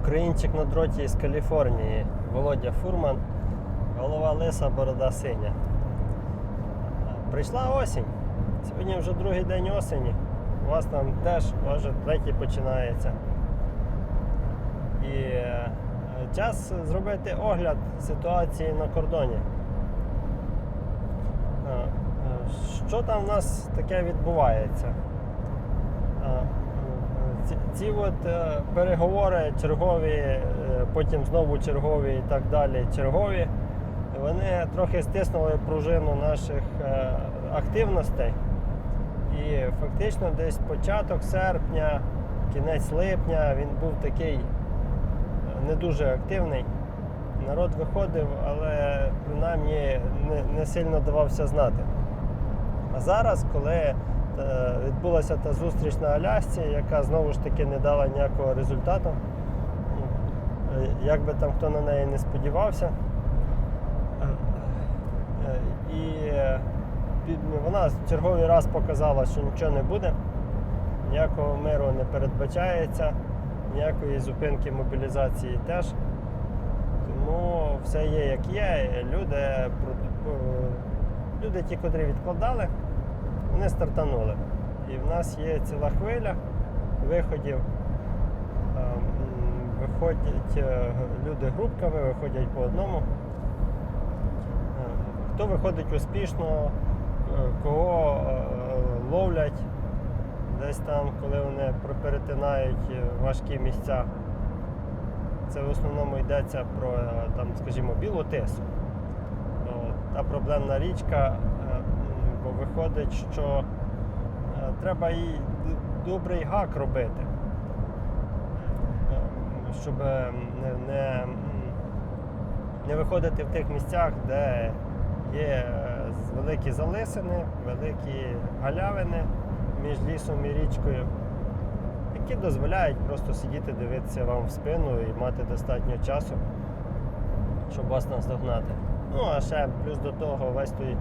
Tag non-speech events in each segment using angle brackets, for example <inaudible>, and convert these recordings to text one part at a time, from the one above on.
Українчик на дроті з Каліфорнії, Володя Фурман, голова лиса, борода синя. Прийшла осінь. Сьогодні вже другий день осені. У вас там теж, може, третій починається. І е, час зробити огляд ситуації на кордоні. Е, е, Що там в нас таке відбувається? Ці, от е, переговори чергові, е, потім знову чергові і так далі, чергові, вони трохи стиснули пружину наших е, активностей. І фактично десь початок серпня, кінець липня він був такий е, не дуже активний. Народ виходив, але принаймні не, не сильно давався знати. А зараз, коли відбулася та зустріч на Алясці, яка знову ж таки не дала ніякого результату, е, як би там хто на неї не сподівався, е, е, і е, вона в черговий раз показала, що нічого не буде, ніякого миру не передбачається, ніякої зупинки мобілізації теж. Тому все є як є. Люди, е, люди ті, котрі відкладали, вони стартанули. І в нас є ціла хвиля виходів. Е, Виходять е, люди групками, виходять по одному. Е, Хто виходить успішно, кого ловлять десь там, коли вони перетинають важкі місця. Це в основному йдеться про там, скажімо, білу тису. Та проблемна річка, виходить, що е, треба і добрий гак робити, Е, щоб е, не, не, виходити в тих місцях, де є великі залисини, великі галявини між лісом і річкою які дозволяють просто сидіти, дивитися вам в спину і мати достатньо часу, щоб вас наздогнати. Ну, а ще плюс до того весь той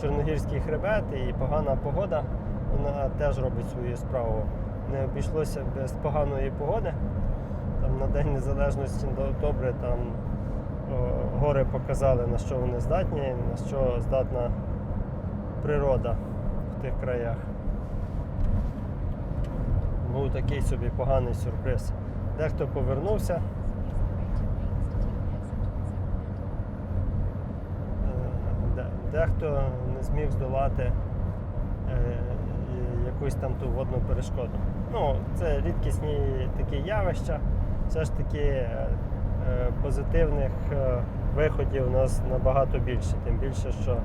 Чорногірський хребет і погана погода, вона теж робить свою справу. Не обійшлося без поганої погоди. Там на День Незалежності добре там о, гори показали, на що вони здатні, на що здатна природа в тих краях був такий собі поганий сюрприз. Дехто повернувся. Е, де- Дехто зміг здолати е, якусь там ту водну перешкоду. Ну, це рідкісні такі явища. Все ж таки е, позитивних е, виходів у нас набагато більше. Тим більше, що,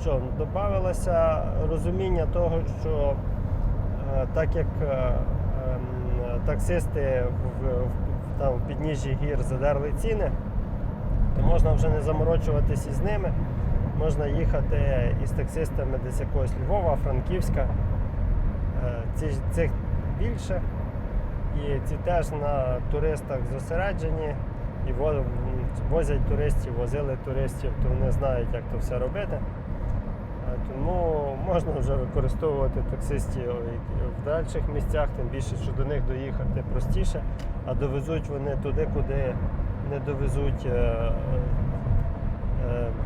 що додавалося розуміння того, що так як ем, таксисти в, там, в підніжжі гір задерли ціни, то можна вже не заморочуватись із ними. Можна їхати із таксистами десь якогось Львова, Франківська. Е, Ці, цих більше. І ці теж на туристах зосереджені і возять туристів, возили туристів, то вони знають, як то все робити. Е, Тому можна вже використовувати таксистів в дальших місцях, тим більше, що до них доїхати простіше, а довезуть вони туди, куди не довезуть е,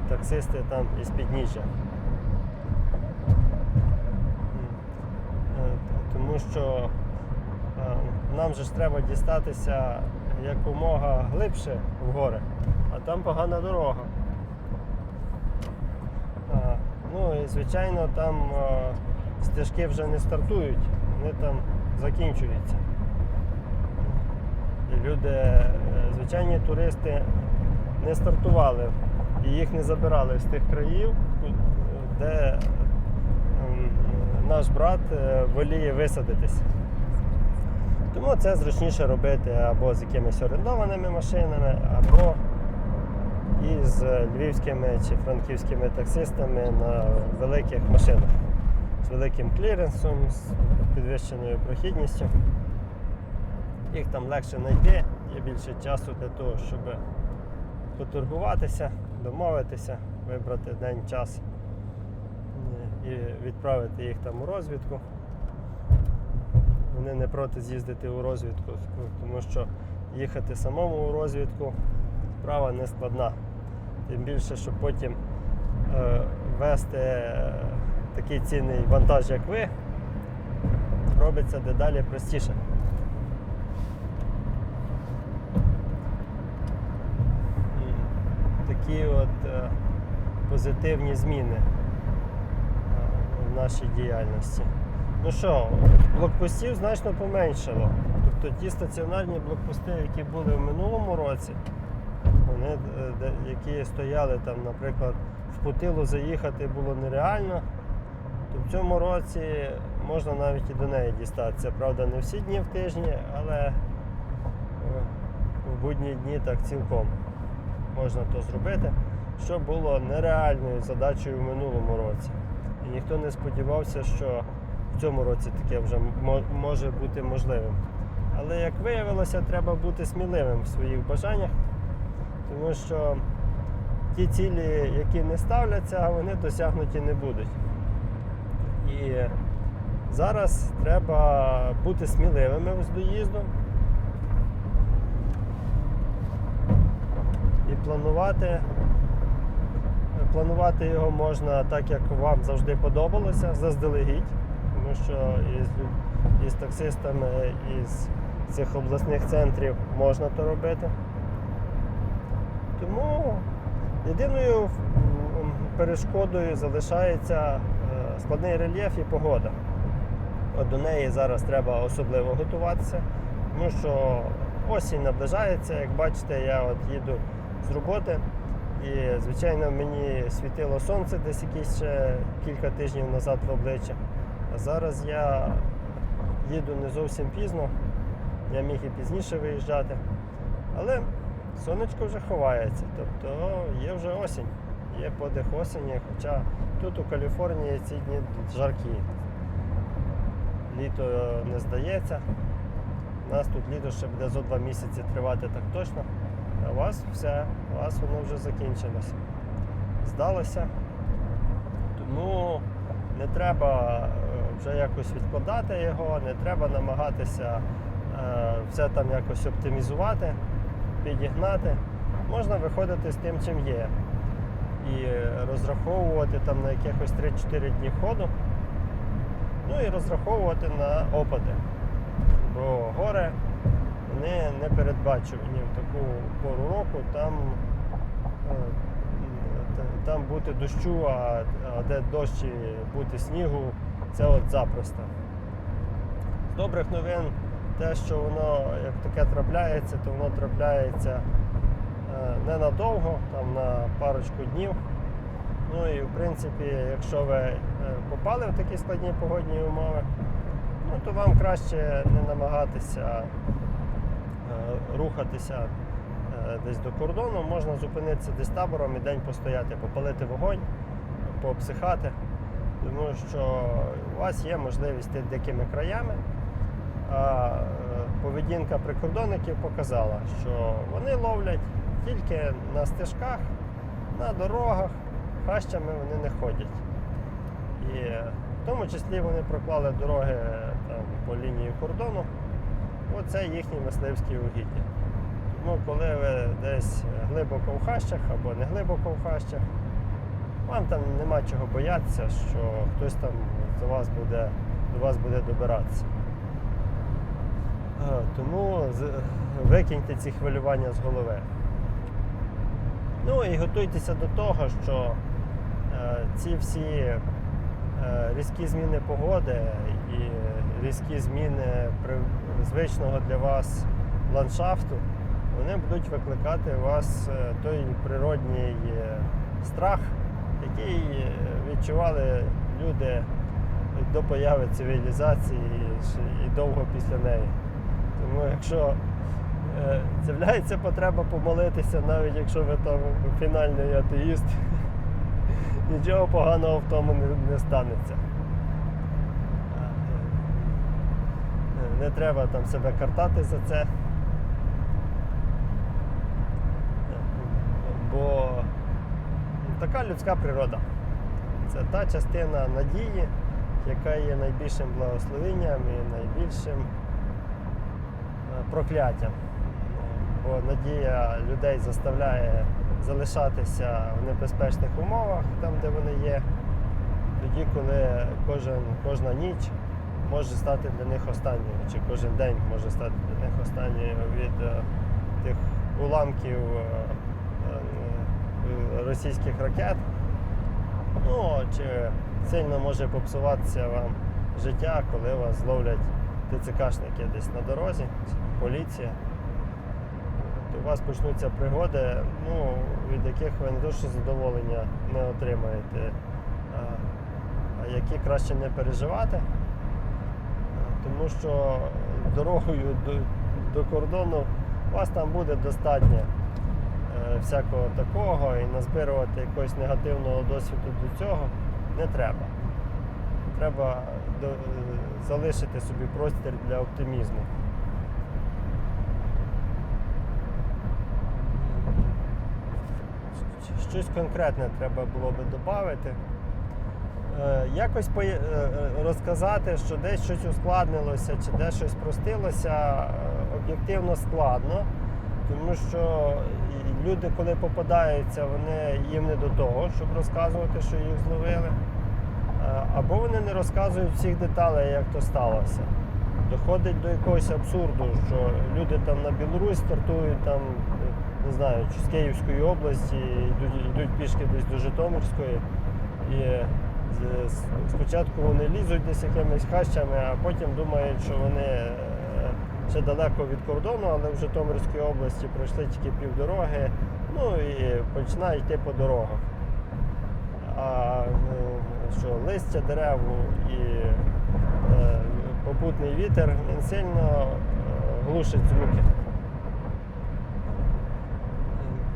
таксисти там із підніжжя. Е, Тому що е, нам же ж треба дістатися якомога глибше в гори, а там погана дорога. Ну і звичайно там е, стежки вже не стартують, вони там закінчуються. І люди, е, звичайні туристи не стартували і їх не забирали з тих країв, де ем, наш брат е, воліє висадитись. Тому це зручніше робити або з якимись орендованими машинами, або із львівськими чи франківськими таксистами на великих машинах з великим кліренсом, з підвищеною прохідністю. Їх там легше знайти, є більше часу для того, щоб поторгуватися, домовитися, вибрати день, час і відправити їх там у розвідку. Вони не проти з'їздити у розвідку, тому що їхати самому у розвідку справа не складна. Тим більше, що потім е, вести е, такий цінний вантаж, як ви, робиться дедалі простіше. Такі от е, позитивні зміни е, в нашій діяльності. Ну що, блокпостів значно поменшало. Тобто ті стаціонарні блокпости, які були в минулому році, вони, е, які стояли там, наприклад, в Путилу заїхати було нереально, то в цьому році можна навіть і до неї дістатися. Правда, не всі дні в тижні, але в будні дні так цілком можна то зробити, що було нереальною задачею в минулому році. І ніхто не сподівався, що в цьому році таке вже може бути можливим. Але як виявилося, треба бути сміливим в своїх бажаннях, тому що ті цілі, які не ставляться, вони досягнуті не будуть. І зараз треба бути сміливими з доїздом планувати. Планувати його можна так, як вам завжди подобалося, заздалегідь, тому що із, із таксистами із цих обласних центрів можна то робити. Тому єдиною перешкодою залишається е, складний рельєф і погода. От до неї зараз треба особливо готуватися, тому що осінь наближається. Як бачите, я от їду з роботи. І, звичайно, мені світило сонце десь якісь ще кілька тижнів назад в обличчя. А зараз я їду не зовсім пізно, я міг і пізніше виїжджати. Але сонечко вже ховається, тобто є вже осінь, є подих осені, хоча тут у Каліфорнії ці дні жаркі. Літо не здається. У нас тут літо ще буде зо два місяці тривати так точно. А у вас все, у вас воно вже закінчилося. Здалося. Тому не треба е, вже якось відкладати його, не треба намагатися е, все там якось оптимізувати, підігнати. Можна виходити з тим, чим є. І розраховувати там на якихось 3-4 дні ходу. Ну і розраховувати на опади. Бо гори вони не передбачувані в таку пору року. Там, е, там бути дощу, а, де дощ і бути снігу, це от запросто. З добрих новин те, що воно як таке трапляється, то воно трапляється е, ненадовго, там на парочку днів. Ну і в принципі, якщо ви е, попали в такі складні погодні умови, ну то вам краще не намагатися е, рухатися е, десь до кордону, можна зупинитися десь табором і день постояти, попалити вогонь, пообсихати, тому що у вас є можливість йти дикими краями. А е, поведінка прикордонників показала, що вони ловлять тільки на стежках, на дорогах, хащами вони не ходять. І е, в тому числі вони проклали дороги е, там, по лінії кордону. Оце їхні мисливські угіддя. Тому коли ви десь глибоко в хащах або не глибоко в хащах, вам там нема чого боятися, що хтось там до вас буде, до вас буде добиратися. Е, Тому викиньте ці хвилювання з голови. Ну і готуйтеся до того, що е, ці всі е, різкі зміни погоди і різкі зміни звичного для вас ландшафту, вони будуть викликати у вас е, той природній е, страх, який е, відчували люди до появи цивілізації і довго після неї. Тому якщо з'являється потреба помолитися, навіть якщо ви там фінальний атеїст, <laughs> нічого поганого в тому не станеться. Е, Не треба там себе картати за це. Бо така людська природа. Це та частина надії, яка є найбільшим благословенням і найбільшим е, прокляттям. бо надія людей заставляє залишатися в небезпечних умовах, там, де вони є. Тоді, коли кожен, кожна ніч може стати для них останньою, чи кожен день може стати для них останньою від е, тих уламків е, е, російських ракет. Ну, чи сильно може попсуватися вам життя, коли вас зловлять ТЦКшники десь на дорозі, поліція. То у вас почнуться пригоди, ну, від яких ви не що задоволення не отримаєте, а, а які краще не переживати. Тому що дорогою до, до кордону у вас там буде достатньо е, всякого такого і назбирувати якогось негативного досвіду до цього не треба. Треба до- е, залишити собі простір для оптимізму. Щось конкретне треба було би додати. Якось пої- е, е, розказати, що десь щось ускладнилося чи десь щось простилося, е, об'єктивно складно, тому що люди, коли попадаються, вони їм не до того, щоб розказувати, що їх зловили. Е, Або вони не розказують всіх деталей, як то сталося. Доходить до якогось абсурду, що люди там на Білорусь стартують там, е, не знаю, чи з Київської області, йдуть, йдуть пішки десь до Житомирської. І спочатку вони лізуть десь якимись хащами, а потім думають, що вони е, ще далеко від кордону, але в Житомирській області пройшли тільки півдороги, ну і починають йти по дорогах. А е, що листя дерев і е, попутний вітер він сильно е, глушить звуки.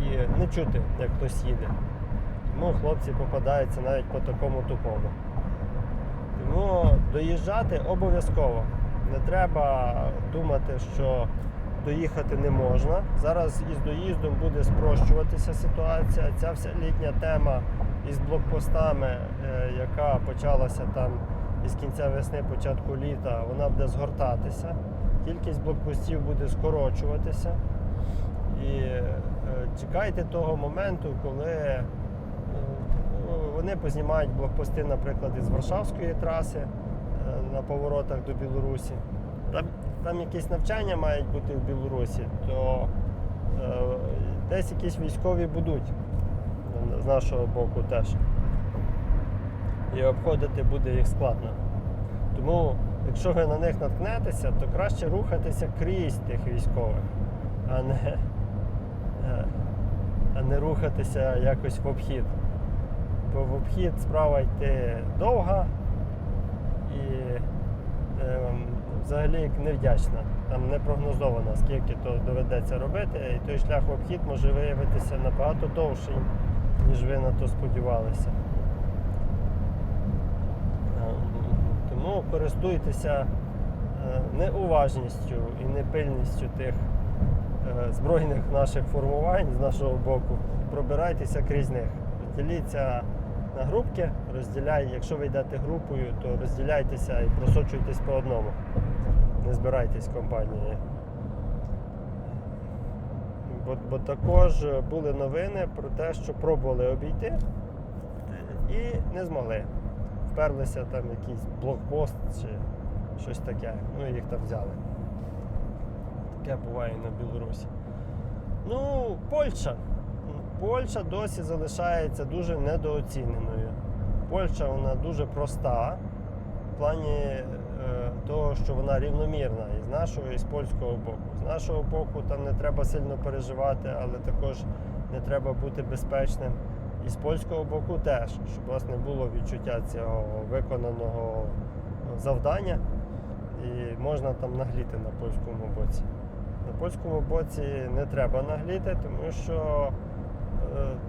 І не чути, як хтось їде. Тому хлопці попадаються навіть по такому тупому. Тому доїжджати обов'язково. Не треба думати, що доїхати не можна. Зараз із доїздом буде спрощуватися ситуація. Ця вся літня тема із блокпостами, е, яка почалася там із кінця весни, початку літа, вона буде згортатися. Кількість блокпостів буде скорочуватися. І е, чекайте того моменту, коли ну, вони познімають блокпости, наприклад, із Варшавської траси е, на поворотах до Білорусі. Там, там якісь навчання мають бути в Білорусі, то е, десь якісь військові будуть е, з нашого боку теж. І обходити буде їх складно. Тому, якщо ви на них наткнетеся, то краще рухатися крізь тих військових, а не, е, а не рухатися якось в обхід. Бо в обхід справа йти довга і е, взагалі невдячна. Там не прогнозовано, скільки то доведеться робити, і той шлях в обхід може виявитися набагато довший, ніж ви на то сподівалися. Ем, Тому користуйтеся е, неуважністю і непильністю тих е, збройних наших формувань з нашого боку. Пробирайтеся крізь них. Діліться на групки, розділяй, якщо ви йдете групою, то розділяйтеся і просочуйтесь по одному. Не збирайтесь компанією. Бо, бо також були новини про те, що пробували обійти і не змогли. Вперлися там якийсь блокпост чи щось таке. Ну і їх там взяли. Таке буває на Білорусі. Ну, Польща. Польща досі залишається дуже недооціненою. Польща вона дуже проста в плані е, того, що вона рівномірна і з нашого, і з польського боку. З нашого боку там не треба сильно переживати, але також не треба бути безпечним. І з польського боку теж, щоб у вас не було відчуття цього виконаного завдання. І можна там нагліти на польському боці. На польському боці не треба нагліти, тому що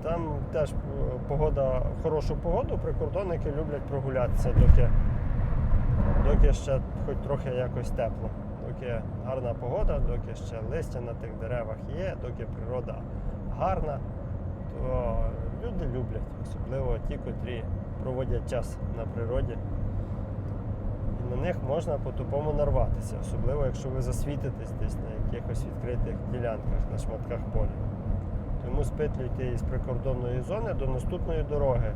там теж е, погода, хорошу погоду прикордонники люблять прогулятися, доки, доки ще хоч трохи якось тепло. Доки гарна погода, доки ще листя на тих деревах є, доки природа гарна, то люди люблять, особливо ті, котрі проводять час на природі і на них можна по-тупому нарватися, особливо якщо ви засвітитесь десь на якихось відкритих ділянках, на шматках поля. Тому спитлюйте із прикордонної зони до наступної дороги.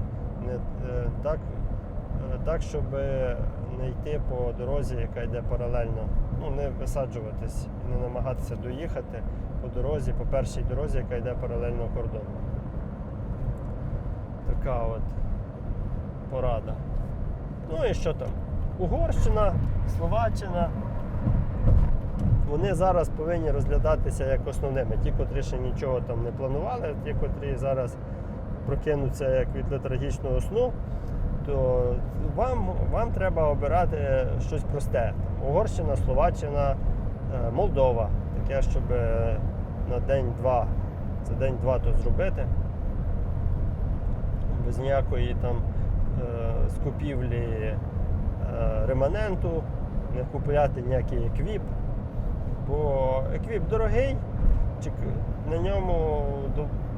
Не, е, так, е, так, щоб не йти по дорозі, яка йде паралельно. Ну, не висаджуватись і не намагатися доїхати по дорозі, по першій дорозі, яка йде паралельно кордону. Така от порада. Ну і що там? Угорщина, Словаччина. Вони зараз повинні розглядатися як основними. Ті, котрі ще нічого там не планували, ті, котрі зараз прокинуться як від летаргічного сну, то вам, вам треба обирати щось просте. Угорщина, Словаччина, е, Молдова. Таке, щоб е, на день-два, за день-два то зробити. Без ніякої там е, скупівлі реманенту, не купувати ніякий еквіп. Бо еквіп дорогий, на ньому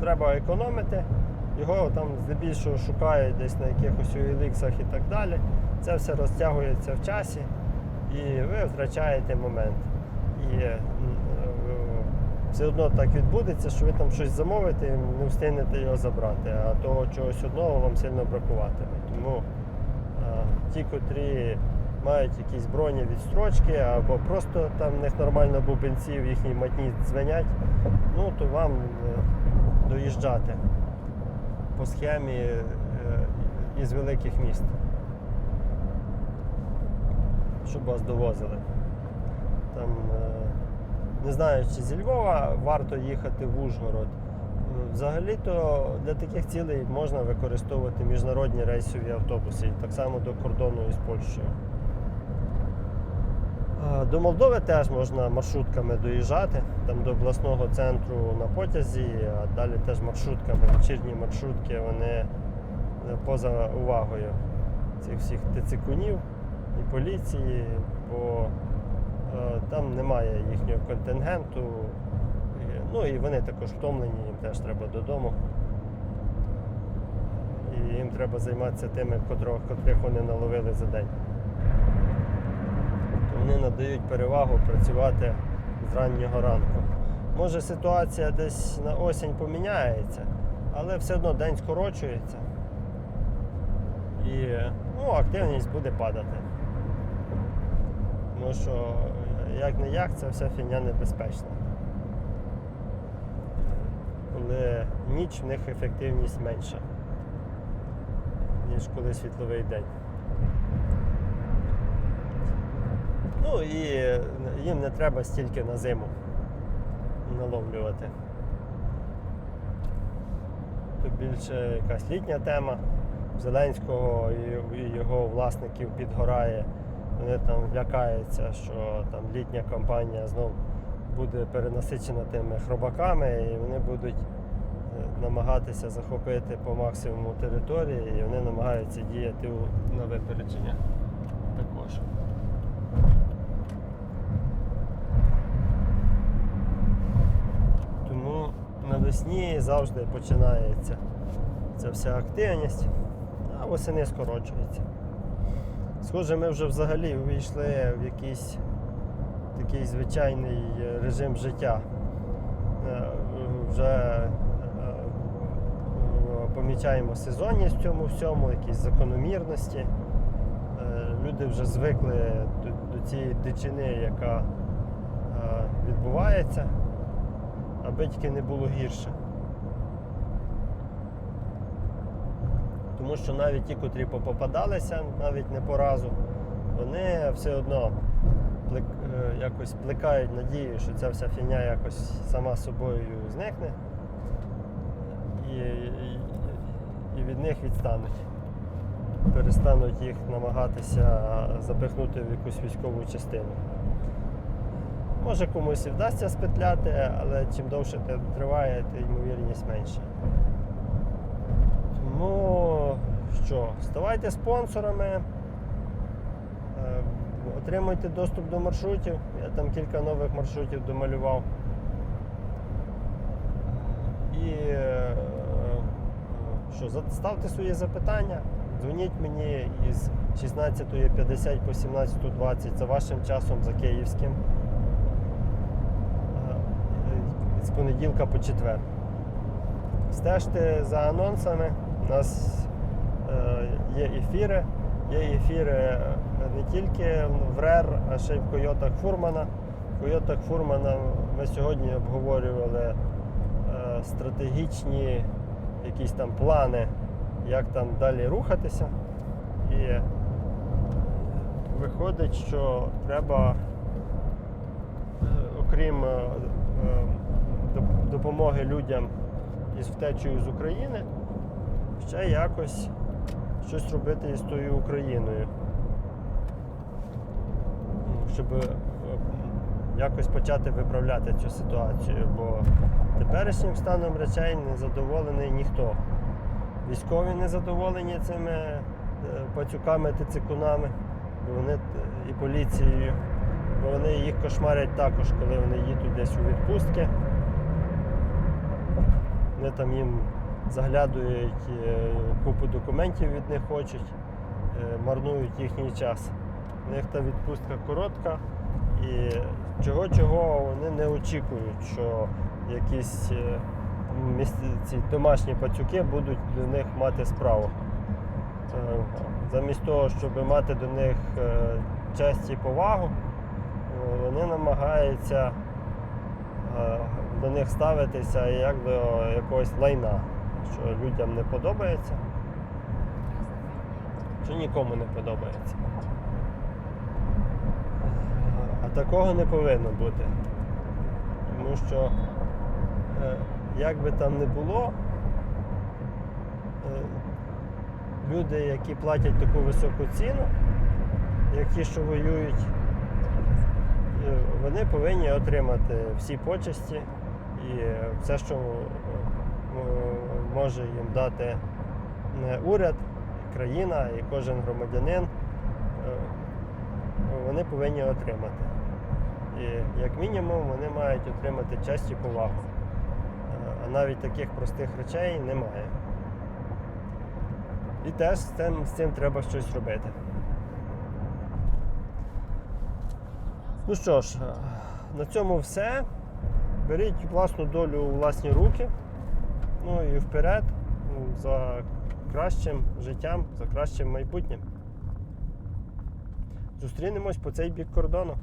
треба економити. Його там здебільшого шукають десь на якихось OLX і так далі. Це все розтягується в часі і ви втрачаєте момент. І е, е, все одно так відбудеться, що ви там щось замовите і не встигнете його забрати, а того чогось одного вам сильно бракуватиме. Тому е, ті, котрі мають якісь броні відстрочки, або просто там в них нормально бубенців, їхні матні дзвенять, ну то вам е, доїжджати по схемі е, із великих міст, щоб вас довозили. Там, е, не знаю, чи зі Львова варто їхати в Ужгород. Взагалі-то для таких цілей можна використовувати міжнародні рейсові автобуси, так само до кордону із Польщею. До Молдови теж можна маршрутками доїжджати, там до обласного центру на потязі, а далі теж маршрутками, вечірні маршрутки, вони е, поза увагою цих всіх тицикунів і поліції, бо е, там немає їхнього контингенту. Ну і вони також втомлені, їм теж треба додому. І їм треба займатися тими, котрих, вони наловили за день вони надають перевагу працювати з раннього ранку. Може ситуація десь на осінь поміняється, але все одно день скорочується і ну, активність буде падати. Тому що як не як, це вся фігня небезпечна. Коли ніч в них ефективність менша, ніж коли світловий день. Ну і їм не треба стільки на зиму наловлювати. То більше якась літня тема. Зеленського і його власників підгорає. Вони там лякаються, що там літня кампанія знов буде перенасичена тими хробаками, і вони будуть е, намагатися захопити по максимуму території, і вони намагаються діяти на випередження також. Тому навесні завжди починається ця вся активність, а восени скорочується. Схоже, ми вже взагалі увійшли в якийсь такий звичайний е, режим життя. Е, Вже е, помічаємо сезонність в цьому всьому, якісь закономірності. Люди вже звикли до, цієї дичини, яка відбувається, аби тільки не було гірше. Тому що навіть ті, котрі попадалися, навіть не по разу, вони все одно плек- якось плекають надію, що ця вся фігня якось сама собою зникне і, і, і від них відстануть. Перестануть їх намагатися запихнути в якусь військову частину. Може комусь і вдасться спетляти, але чим довше це триває, тим ймовірність менша. Тому що, ставайте спонсорами, е, отримуйте доступ до маршрутів. Я там кілька нових маршрутів домалював. І е, що, ставте свої запитання, дзвоніть мені із 16.50 по 17.20 за вашим часом, за київським. З понеділка по четвер. Стежте за анонсами. У нас е, є ефіри. Є ефіри е, не тільки в РЕР, а ще й в Койотах Фурмана. В Койотах Фурмана ми сьогодні обговорювали е, стратегічні якісь там плани, як там далі рухатися. І виходить, що треба, окрім допомоги людям із втечею з України, ще якось щось робити із тою Україною. Ну, Щоб е, якось почати виправляти цю ситуацію, бо теперішнім станом речей не задоволений ніхто. Військові не задоволені цими е, пацюками, тицикунами, бо вони і поліцією, бо вони їх кошмарять також, коли вони їдуть десь у відпустки. Вони там їм заглядують, е, купу документів від них хочуть, е, марнують їхній час. У них та відпустка коротка, і чого-чого вони не очікують, що якісь е, ці домашні пацюки будуть до них мати справу. Замість того, щоб мати до них честь і повагу, вони намагаються до них ставитися як до якогось лайна, що людям не подобається, що нікому не подобається. А такого не повинно бути. Тому що, е, як би там не було, е, люди, які платять таку високу ціну, як ті, що воюють, е, вони повинні отримати всі почесті і все, що е, може їм дати е, уряд, країна і кожен громадянин, е, вони повинні отримати. І як мінімум вони мають отримати честь і повагу. А навіть таких простих речей немає. І теж з цим, з цим треба щось робити. Ну що ж, на цьому все. Беріть власну долю у власні руки. Ну і вперед ну, за кращим життям, за кращим майбутнім. Зустрінемось по цей бік кордону.